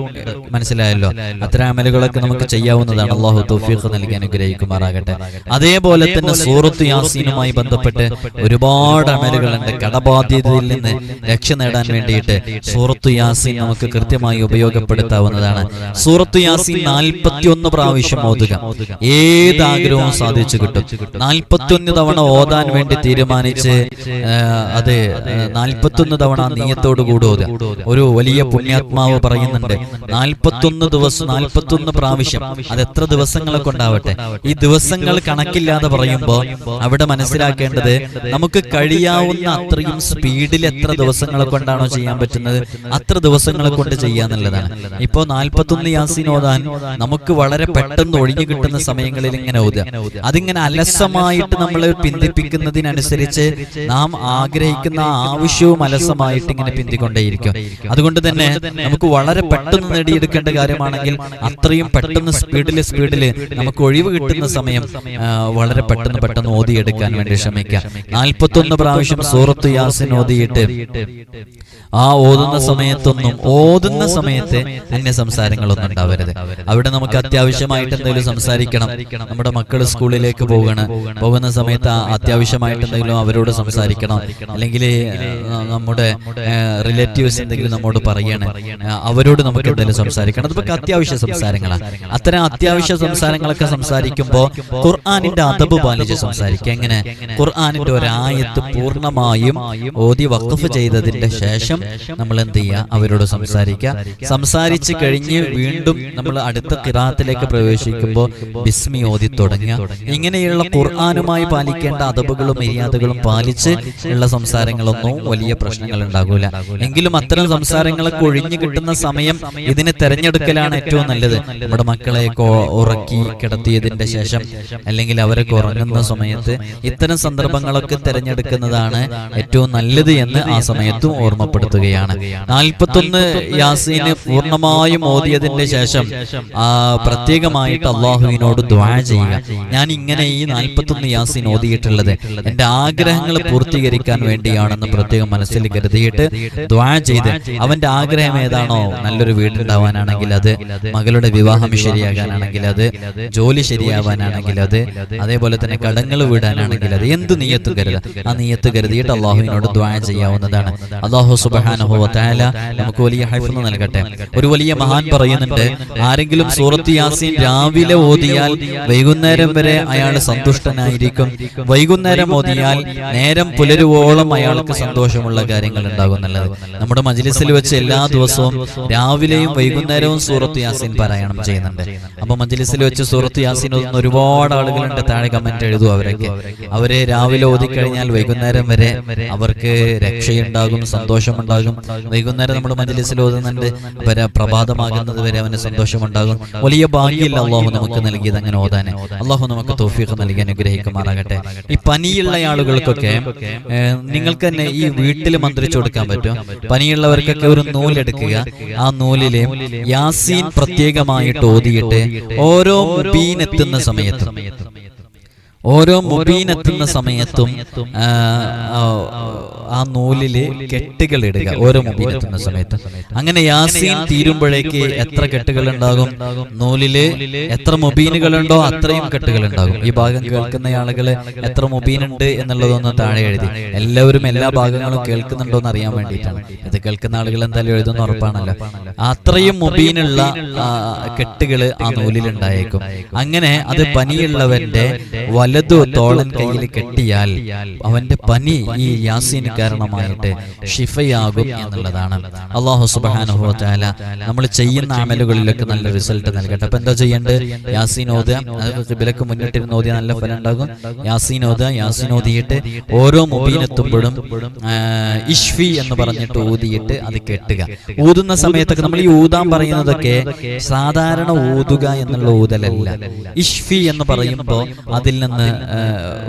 മനസ്സിലായല്ലോ? അത്ര അമലുകളൊക്കെ നമുക്ക് ചെയ്യാവുന്നതാണ്. അള്ളാഹു തൗഫീഖ് നൽകി അനുഗ്രഹിക്കുമാറാകട്ടെ. അതേപോലെ തന്നെ സൂറത്ത് യാസീനുമായി ബന്ധപ്പെട്ട് ഒരുപാട് അമലുകളുണ്ട്. കടബാധ്യതയിൽ നിന്ന് രക്ഷ നേടാൻ വേണ്ടിയിട്ട് സൂറത്ത് യാസീൻ നമുക്ക് കൃത്യമായി ഉപയോഗപ്പെടുത്താവുന്നതാണ്. സൂറത്ത് യാസീൻ നാൽപ്പത്തിയൊന്ന് പ്രാവശ്യം ഓതുക ഏത് ആഗ്രഹവും സാധിച്ചു കിട്ടും. നാൽപ്പത്തൊന്ന് തവണ ഓതാൻ വേണ്ടി തീരുമാനിച്ച് അതെ അത് നാൽപ്പത്തൊന്ന് തവണ നീയത്തോട് കൂടെ ഒരു വലിയ പുണ്യാത്മാവ് പറയുന്നുണ്ട് നാൽപ്പത്തൊന്ന് ദിവസം നാൽപ്പത്തൊന്ന് പ്രാവശ്യം. അത് എത്ര ദിവസങ്ങളെ കൊണ്ടാവട്ടെ? ഈ ദിവസങ്ങൾ കണക്കില്ലാതെ പറയുമ്പോൾ അവിടെ മനസ്സിലാക്കേണ്ടത് നമുക്ക് കഴിയാവുന്ന അത്രയും സ്പീഡിൽ എത്ര ദിവസങ്ങളെ കൊണ്ടാണോ ചെയ്യാൻ പറ്റുന്നത്? അത്ര ദിവസങ്ങളെ കൊണ്ട് ചെയ്യാന്നുള്ളതാണ്. ഇപ്പോ നാൽപ്പത്തൊന്ന് യാസിനോദാൻ നമുക്ക് വളരെ പെട്ടെന്ന് ഒഴിഞ്ഞു കിട്ടുന്ന സമയങ്ങളിൽ ഇങ്ങനെ ഓതുക. അതിങ്ങനെ അലസമായിട്ട് നമ്മൾ പിന്തിപ്പിക്കുന്നതിനനുസരിച്ച് നാം ആഗ്രഹിക്കുന്ന ആവശ്യവും അലസമായിട്ട് ഇങ്ങനെ പിന്തിക്കൊണ്ടേയിരിക്കും. അതുകൊണ്ട് തന്നെ നമുക്ക് വളരെ പെട്ടെന്ന് നേടിയെടുക്കേണ്ട കാര്യമാണെങ്കിൽ അത്രയും പെട്ടെന്ന് സ്പീഡിൽ സ്പീഡിൽ നമുക്ക് ഒഴിവ് കിട്ടുന്ന സമയം വളരെ പെട്ടെന്ന് പെട്ടെന്ന് ഓതിയെടുക്കാൻ വേണ്ടി ശ്രമിക്കാം. നാൽപ്പത്തൊന്ന് പ്രാവശ്യം സൂറത്ത് യാസിൻ ഓതിയിട്ട് ആ ഓതുന്ന സമയത്തൊന്നും ഓതുന്ന സമയത്ത് അന്യ സംസാരങ്ങളൊന്നും ഉണ്ടാവരുത്. അവിടെ നമുക്ക് അത്യാവശ്യമായിട്ട് എന്തെങ്കിലും സംസാരിക്കണം. നമ്മുടെ മക്കൾ സ്കൂളിലേക്ക് പോകണം. പോകുന്ന സമയത്ത് അത്യാവശ്യമായിട്ട് എന്തെങ്കിലും അവരോട് സംസാരിക്കണം. അല്ലെങ്കിൽ നമ്മുടെ റിലേറ്റീവ്സ് എന്തെങ്കിലും നമ്മോട് പറയണം. അവരോട് നമുക്ക് എന്തെങ്കിലും സംസാരിക്കണം. അതൊക്കെ അത്യാവശ്യ സംസാരങ്ങളാണ് അത്തരം അത്യാവശ്യ സംസാരങ്ങളൊക്കെ സംസാരിക്കുമ്പോൾ ഖുർആാനിന്റെ അതബ് പാലിച്ച് സംസാരിക്കുക. എങ്ങനെ? ഖുർആാനിന്റെ ഒരായത്ത് പൂർണമായും ഓതി വഖഫ് ചെയ്തതിന്റെ ശേഷം നമ്മൾ എന്ത് ചെയ്യുക? അവരോട് സംസാരിക്കുക. സംസാരിച്ച് കഴിഞ്ഞ് വീണ്ടും നമ്മൾ അടുത്ത കിറാത്തിലേക്ക് പ്രവേശിക്കുമ്പോൾ ബിസ്മി ഓതി തുടങ്ങിയ ഇങ്ങനെയുള്ള ഖുർആാനുമായി പാലിക്കേണ്ട അതബുകളും മര്യാദകളും പാലിച്ച് ഉള്ള സംസാരങ്ങളൊന്നും വലിയ പ്രശ്നങ്ങൾ ഉണ്ടാകൂല. എങ്കിലും അത്തരം സംസാരങ്ങളൊക്കെ ഒഴിഞ്ഞു കിട്ടുന്ന സമയം ഇതിനെ തെരഞ്ഞെടുക്കലാണ് ഏറ്റവും നല്ലത്. നമ്മുടെ മക്കളെ ഉറക്കി കിടത്തിയതിന്റെ ശേഷം അല്ലെങ്കിൽ അവരൊക്കെ ഉറങ്ങുന്ന സമയത്ത് ഇത്തരം സന്ദർഭങ്ങളൊക്കെ തിരഞ്ഞെടുക്കുന്നതാണ് ഏറ്റവും നല്ലത് എന്ന് ആ സമയത്തും ഓർമ്മപ്പെടുത്തുകയാണ്. നാൽപ്പത്തൊന്ന് യാസീന് പൂർണമായും ഓതിയതിന്റെ ശേഷം ആ പ്രത്യേകമായിട്ട് അള്ളാഹുവിനോട് ദ്വാ ചെയ്യുക. ഞാൻ ഇങ്ങനെ ഈ നാൽപ്പത്തൊന്ന് യാസിൻ ഓതിയിട്ടുള്ളത്. എന്റെ ആഗ്രഹങ്ങൾ പൂർത്തീകരിക്കാൻ വേണ്ടിയാണെന്ന് പ്രത്യേകം മനസ്സിൽ കരുതിയിട്ട് ദ്വാ ചെയ്ത് അവന്റെ ആഗ്രഹം ഏതാണോ നല്ലൊരു വീടുണ്ടാവാനാണെങ്കിൽ അത് മകളുടെ വിവാഹം ശരിയാകാനാണെങ്കിൽ അത് ജോലി ശരിയാവാനാണെങ്കിൽ അത് അതേപോലെ തന്നെ കടങ്ങൾ വിടാനാണെങ്കിൽ അത് എന്ത് നീയത്ത് കരുത? ആ നീയത്ത് കരുതിയിട്ട് അള്ളാഹുവിനോട് ദ്വാ ചെയ്യാവുന്നതാണ്. അള്ളാഹു സുബാനുഭവത്തായ നമുക്ക് വലിയ ഹൈഫ് നൽകട്ടെ. ഒരു വലിയ മഹാൻ പറയുന്നുണ്ട് ആരെങ്കിലും സൂറത്ത് യാസീൻ രാവിലെ ഓതിയാൽ വൈകുന്നേരം വരെ അയാൾ സന്തുഷ്ടനായിരിക്കും. വൈകുന്നേരം ഓതിയാൽ നേരം പുലരുവോളം അയാൾക്ക് സന്തോഷമുള്ള കാര്യങ്ങൾ ഉണ്ടാകും എന്നുള്ളത് നമ്മുടെ മജ്ലിസിൽ വെച്ച് എല്ലാ ദിവസവും രാവിലെയും വൈകുന്നേരവും സൂറത്ത് യാസീൻ പാരായണം ചെയ്യുന്നുണ്ട്. അപ്പൊ മജ്ലിസിൽ വെച്ച് സൂറത്ത് യാസീൻ ഓതുന്ന ഒരുപാട് ആളുകളുണ്ട് താഴെ കമന്റ് എഴുതും അവരൊക്കെ. അവരെ രാവിലെ ഓതിക്കഴിഞ്ഞാൽ വൈകുന്നേരം വരെ അവർക്ക് രക്ഷയുണ്ടാകും സന്തോഷമുണ്ടാകും. വൈകുന്നേരം നമ്മുടെ മജ്ലിസിൽ ഓതുന്നുണ്ട്. അവരെ പ്രഭാതമാകുന്നത് വരെ അവന് സന്തോഷമുണ്ടാകും. വലിയ ഭാഗ്യമില്ല അള്ളാഹു നമുക്ക് നൽകിയത് അങ്ങനെ ഓതാൻ. അള്ളാഹു നമുക്ക് തോഫീഖ് നൽകി അനുഗ്രഹിക്കുമാറാകട്ടെ. ഈ പനിയുള്ള ആളുകൾക്കൊക്കെ നിങ്ങൾക്ക് തന്നെ ഈ വീട്ടിൽ മന്ത്രിച്ചു കൊടുക്കാൻ പറ്റും. പനിയുള്ളവർക്കൊക്കെ ഒരു നൂലെടുക്കുക. ആ നൂലിൽ യാസീൻ പ്രത്യേകമായിട്ട് ഓതിയിട്ട് ഓരോ ബീനെത്തുന്ന സമയത്ത് സമയത്തും. ഓരോ മുബീനെത്തുന്ന സമയത്തും ആ, നൂലിൽ കെട്ടുകൾ ഇടുക ഓരോ മുബീനെത്തുന്ന സമയത്തും. അങ്ങനെ യാസീൻ തീരുമ്പോഴേക്ക് എത്ര കെട്ടുകൾ ഉണ്ടാകും നൂലിൽ എത്ര മുബീനുകളുണ്ടോ അത്രയും കെട്ടുകൾ ഉണ്ടാകും ഈ ഭാഗം കേൾക്കുന്ന ആളുകൾ എത്ര മുബീൻ ഉണ്ട് എന്നുള്ളതൊന്ന് താഴെ എഴുതി. എല്ലാവരും എല്ലാ ഭാഗങ്ങളും കേൾക്കുന്നുണ്ടോ എന്ന് അറിയാൻ വേണ്ടിയിട്ടാണ്. ഇത് കേൾക്കുന്ന ആളുകൾ എന്തായാലും എഴുതുന്ന ഉറപ്പാണല്ലോ. അത്രയും മുബീനുള്ള കെട്ടുകൾ ആ നൂലിൽ ഉണ്ടായേക്കും അങ്ങനെ അത് പനിയുള്ളവന്റെ വലതു തോളൻ കയ്യിൽ കെട്ടിയാൽ അവന്റെ പനി ഈ യാസീന് കാരണമായിട്ട് ഷിഫയാകും എന്നുള്ളതാണ്. അള്ളാഹു സുബാനുഭവത്താല നമ്മൾ ചെയ്യുന്ന അമലുകളിലൊക്കെ നല്ല റിസൾട്ട് നൽകട്ടെ. അപ്പൊ എന്താ ചെയ്യേണ്ടത്? യാസീൻ ഓതുക. കിബിലക്ക് മുന്നിട്ടിരുന്ന് ഓതിയ നല്ല ഫലം ഉണ്ടാകും. യാസീൻ ഓതുക. യാസീൻ ഓതിയിട്ട് ഓരോ മൊബീനെത്തുമ്പോഴും ഇഷ്ഫി എന്ന് പറഞ്ഞിട്ട് ഊതിയിട്ട് അത് കെട്ടുക. ഊതുന്ന സമയത്തൊക്കെ നമ്മൾ ഈ ഊതാൻ പറയുന്നതൊക്കെ സാധാരണ ഊതുക എന്നുള്ള ഊതലല്ല. ഇഷ്ഫി എന്ന് പറയുമ്പോൾ അതിൽ നിന്ന്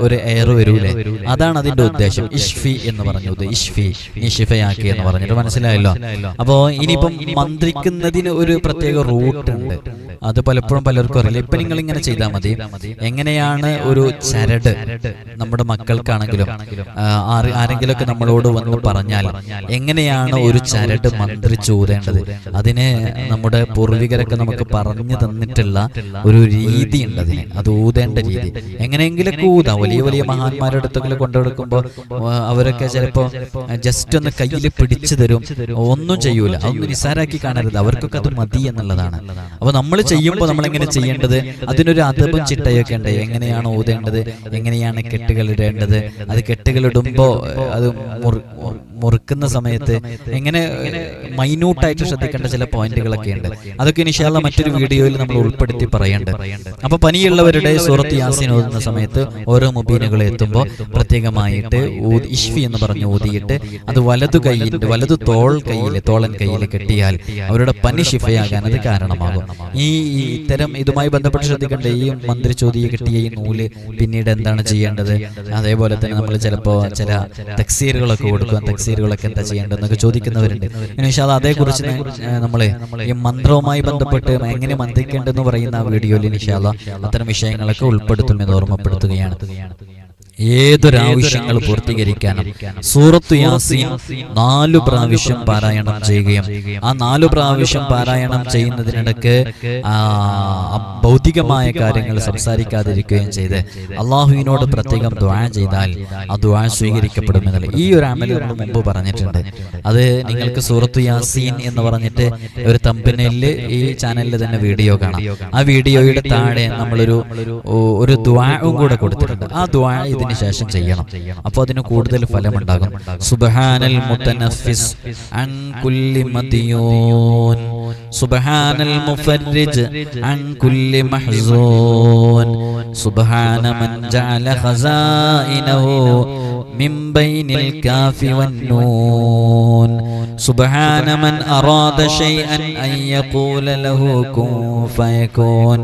ഒരു എയർ വരൂലേ? അതാണ് അതിന്റെ ഉദ്ദേശം. ഇഷ്ഫി എന്ന് പറഞ്ഞത്. ഇഷ്ഫി നിഷിഫയാക്കി എന്ന് പറഞ്ഞിട്ട് മനസ്സിലായല്ലോ? അപ്പോ ഇനിയിപ്പം മന്ത്രിക്കുന്നതിന് ഒരു പ്രത്യേക റൂട്ട് ഉണ്ട്. അത് പലപ്പോഴും പലർക്കും അറിയില്ല. ഇപ്പൊ നിങ്ങൾ ഇങ്ങനെ ചെയ്താൽ മതി. എങ്ങനെയാണ് ഒരു ചരട്? നമ്മുടെ മക്കൾക്കാണെങ്കിലും ആരെങ്കിലും ഒക്കെ ആരെങ്കിലുമൊക്കെ നമ്മളോട് വന്ന് പറഞ്ഞാൽ എങ്ങനെയാണ് ഒരു ചരട് മന്ത്രിച്ചൂതേണ്ടത് അതിന് നമ്മുടെ പൂർവികരൊക്കെ നമുക്ക് പറഞ്ഞു തന്നിട്ടുള്ള ഒരു രീതി ഉണ്ട് അതിന്. അത് ഊതേണ്ട രീതി. എങ്ങനെയെങ്കിലൊക്കെ ഊതാം. വലിയ വലിയ മഹാന്മാരുടെ കൊണ്ടു കൊടുക്കുമ്പോൾ അവരൊക്കെ ചിലപ്പോ ജസ്റ്റ് ഒന്ന് കയ്യിൽ പിടിച്ചു തരും. ഒന്നും ചെയ്യൂല. അതൊന്നും നിസാരാക്കി കാണരുത്. അവർക്കൊക്കെ അത് മതി എന്നുള്ളതാണ്. അപ്പൊ നമ്മൾ ചെയ്യുമ്പോൾ നമ്മൾ എങ്ങനെ ചെയ്യേണ്ടത്? അതിനൊരു അതപും ചിട്ടയൊക്കെ ഉണ്ട് എങ്ങനെയാണ് ഊതേണ്ടത്? എങ്ങനെയാണ് കെട്ടുകൾ ഇടേണ്ടത്? അത് കെട്ടുകൾ ഇടുമ്പോ അത് മുറുക്കുന്ന സമയത്ത് എങ്ങനെ മൈന്യൂട്ടായിട്ട് ശ്രദ്ധിക്കേണ്ട ചില പോയിന്റുകളൊക്കെ ഉണ്ട്. അതൊക്കെ ഇനിഷാല്ല മറ്റൊരു വീഡിയോയിൽ നമ്മൾ ഉൾപ്പെടുത്തി പറയേണ്ടത്. അപ്പൊ പനിയുള്ളവരുടെ സൂറത്ത് യാസിൻ ഓതുന്ന സമയത്ത് ഓരോ മുബീനുകൾ എത്തുമ്പോൾ പ്രത്യേകമായിട്ട് ഇഷ്ഫി എന്ന് പറഞ്ഞ് ഊതിയിട്ട് അത് വലതു കൈയിന്റെ വലതു തോൾ കയ്യിൽ തോളൻ കയ്യിൽ കെട്ടിയാൽ അവരുടെ പനി ഷിഫയാകാൻ അത് കാരണമാകും. ഈ ഇത്തരം ഇതുമായി ബന്ധപ്പെട്ട് ശ്രദ്ധിക്കേണ്ട ഈ മന്ത്രി ചോദ്യം കിട്ടിയ ഈ നൂൽ പിന്നീട് എന്താണ് ചെയ്യേണ്ടത്? അതേപോലെ തന്നെ നമ്മൾ ചിലപ്പോ ചില തക്സീറുകളൊക്കെ കൊടുക്കുക തക്സീറുകളൊക്കെ എന്താ ചെയ്യേണ്ടതെന്നൊക്കെ ചോദിക്കുന്നവരുണ്ട്. അല്ലാ അതേക്കുറിച്ച് നമ്മൾ ഈ മന്ത്രവുമായി ബന്ധപ്പെട്ട് എങ്ങനെ മന്ത്രിക്കേണ്ടെന്ന് പറയുന്ന ആ വീഡിയോയിൽ ഇനിഷാദ അത്തരം വിഷയങ്ങളൊക്കെ ഉൾപ്പെടുത്തുമെന്ന് ഓർമ്മപ്പെടുത്തുകയാണ്. ഏതൊരാവശ്യങ്ങൾ പൂർത്തീകരിക്കാനും സൂറത്തു യാസീൻ നാലു പ്രാവശ്യം പാരായണം ചെയ്യുകയും ആ നാലു പ്രാവശ്യം പാരായണം ചെയ്യുന്നതിനിടക്ക് ആ ഭൗതികമായ കാര്യങ്ങൾ സംസാരിക്കാതിരിക്കുകയും ചെയ്ത് അള്ളാഹുവിനോട് പ്രത്യേകം ദ്വാ ചെയ്താൽ ആ ദ്വാ സ്വീകരിക്കപ്പെടുമെന്നല്ല ഈ ഒരു അമൽ നമ്മൾ മുമ്പ് പറഞ്ഞിട്ടുണ്ട്. അത് നിങ്ങൾക്ക് സൂറത്തു യാസീൻ എന്ന് പറഞ്ഞിട്ട് ഒരു തമ്പനയിൽ ഈ ചാനലിൽ തന്നെ വീഡിയോ കാണാം. ആ വീഡിയോയുടെ താഴെ നമ്മളൊരു ഒരു ദ്വാവും കൂടെ കൊടുത്തിട്ടുണ്ട്. ആ ദ്വാ ഇതിന് ശേഷം ചെയ്യണം അപ്പോൾ അതിന് കൂടുതൽ ഫലമുണ്ടാകും സുബ്ഹാനൽ മുത്തനഫിസ് അൻ കുല്ലി മദിയൂൻ സുബ്ഹാനൽ മുഫർരിജ് അൻ കുല്ലി മഹ്സൂൻ സുബ്ഹാന മൻ ജഅല ഖസായിനഹു من بين الكاف والنون سبحان من أراد شيئا أن يقول له كن فيكون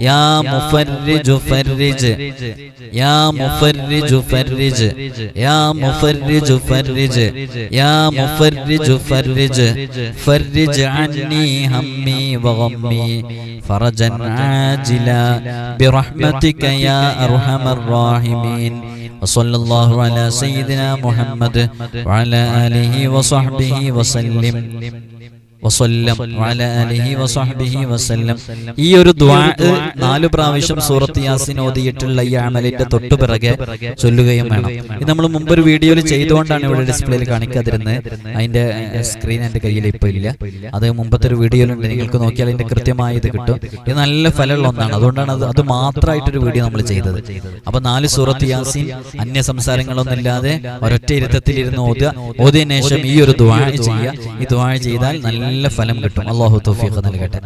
يا مفرج فرج يا مفرج فرج يا مفرج فرج يا مفرج فرج فرج عني همي وغمي فرجا عاجلا برحمتك يا أرحم الراحمين وصلى الله على سيدنا محمد وعلى آله وصحبه وسلم വസല്ലം അലഹി വസഹ്ബിഹി വസല്ലം. ഈ ഒരു ദുആ നാല് പ്രാവശ്യം സൂറത്ത് യാസീൻ ഓതിയിട്ടുള്ള ഈ അമലിന്റെ തൊട്ടു പിറകെ ചൊല്ലുകയും വേണം. ഇത് നമ്മൾ മുമ്പ് ഒരു വീഡിയോയിൽ ചെയ്തുകൊണ്ടാണ് ഇവിടെ ഡിസ്പ്ലേയിൽ കാണിക്കാതിരുന്നത്. അതിന്റെ സ്ക്രീൻ എന്റെ കയ്യിൽ ഇപ്പൊ ഇല്ല. അത് മുമ്പത്തെ ഒരു വീഡിയോയിലുണ്ട് നിങ്ങൾക്ക് നോക്കിയാൽ അതിന്റെ കൃത്യമായ ഇത് കിട്ടും. ഇത് നല്ല ഫലമുള്ള ഒന്നാണ്. അതുകൊണ്ടാണ് അത് അത് മാത്രമായിട്ടൊരു വീഡിയോ നമ്മൾ ചെയ്തത്. അപ്പൊ നാല് സൂറത്ത് യാസീൻ അന്യ സംസാരങ്ങളൊന്നും ഇല്ലാതെ ഒരൊറ്റ ഇരുത്തത്തിൽ ഇരുന്ന് ഓതുക. ഓതിയതിനു ശേഷം ഈ ഒരു ദുആ ചെയ്യുക. ഈ ദുആ ചെയ്താൽ നല്ല ഫലം കിട്ടും. അള്ളാഹു തൗഫീഖ് നൽകട്ടെ.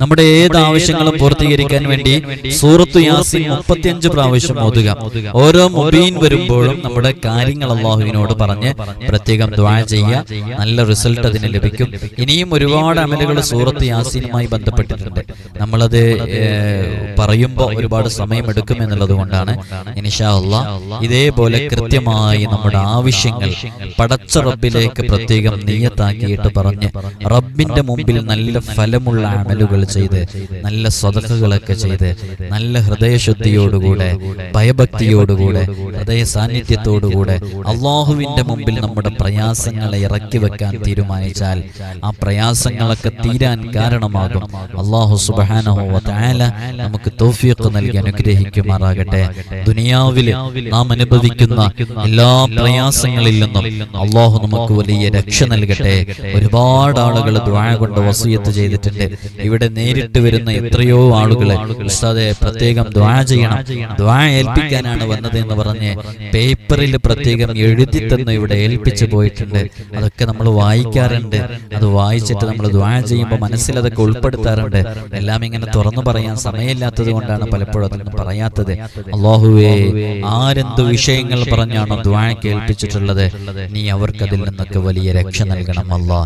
നമ്മുടെ ഏത് ആവശ്യങ്ങളും പൂർത്തീകരിക്കാൻ വേണ്ടി സൂറത്ത് യാസിൻ മുപ്പത്തിയഞ്ച് പ്രാവശ്യം ഓതുക. ഓരോ മൊബീൻ വരുമ്പോഴും നമ്മുടെ കാര്യങ്ങൾ അള്ളാഹുവിനോട് പറഞ്ഞ് പ്രത്യേകം ദ്വാ ചെയ്യുക നല്ല റിസൾട്ട് അതിന് ലഭിക്കും. ഇനിയും ഒരുപാട് അമലുകൾ സൂറത്ത് യാസീനുമായി ബന്ധപ്പെട്ടിട്ടുണ്ട്. നമ്മളത് പറയുമ്പോൾ ഒരുപാട് സമയമെടുക്കും എന്നുള്ളത് കൊണ്ടാണ് ഇനിഷാ അള്ളാ ഇതേപോലെ കൃത്യമായി നമ്മുടെ ആവശ്യങ്ങൾ പടച്ച റബ്ബിലേക്ക് പ്രത്യേകം നീയത്താക്കിയിട്ട് പറഞ്ഞ് റബ്ബിന്റെ മുമ്പിൽ നല്ല ഫലമുള്ള അമലുകൾ ചെയ്ത് നല്ല സ്വതക്കുകളൊക്കെ ചെയ്ത് നല്ല ഹൃദയശുദ്ധിയോടുകൂടെ ഭയഭക്തിയോടുകൂടെ ഹൃദയ സാന്നിധ്യത്തോടുകൂടെ അള്ളാഹുവിന്റെ മുമ്പിൽ നമ്മുടെ പ്രയാസങ്ങളെ ഇറക്കി വെക്കാൻ തീരുമാനിച്ചാൽ ആ പ്രയാസങ്ങളൊക്കെ തീരാൻ കാരണമാകും. അള്ളാഹു സുബാനഹോല നമുക്ക് തോഫിയൊക്കെ നൽകി അനുഗ്രഹിക്കുമാറാകട്ടെ. ദുനിയാവിൽ നാം അനുഭവിക്കുന്ന എല്ലാ പ്രയാസങ്ങളിൽ നിന്നും അള്ളാഹു നമുക്ക് വലിയ രക്ഷ നൽകട്ടെ. ഒരുപാട് ആളുകൾ ദ്വാഴ കൊണ്ട് വസൂയത്ത് ചെയ്തിട്ടുണ്ട്. ഇവിടെ നേരിട്ട് വരുന്ന എത്രയോ ആളുകളെ ഉസ്താദെ പ്രത്യേകം ദ്വാ ചെയ്യണം. ദ്വാ ഏൽപ്പിക്കാനാണ് വന്നത് എന്ന് പറഞ്ഞ് പേപ്പറിൽ പ്രത്യേകം എഴുതി തന്ന് ഇവിടെ ഏൽപ്പിച്ചു പോയിട്ടുണ്ട്. അതൊക്കെ നമ്മൾ വായിക്കാറുണ്ട്. അത് വായിച്ചിട്ട് നമ്മൾ ദ്വാ ചെയ്യുമ്പോൾ മനസ്സിൽ അതൊക്കെ ഉൾപ്പെടുത്താറുണ്ട്. എല്ലാം ഇങ്ങനെ തുറന്നു പറയാൻ സമയമില്ലാത്തത് കൊണ്ടാണ് പലപ്പോഴും അതൊന്നും പറയാത്തത്. അള്ളാഹുവേ ആരെന്ത് വിഷയങ്ങൾ പറഞ്ഞാണോ ദ്വാ കേൾപ്പിച്ചിട്ടുള്ളത് നീ അവർക്കതിൽ നിന്നൊക്കെ വലിയ രക്ഷ നൽകണം അല്ലാ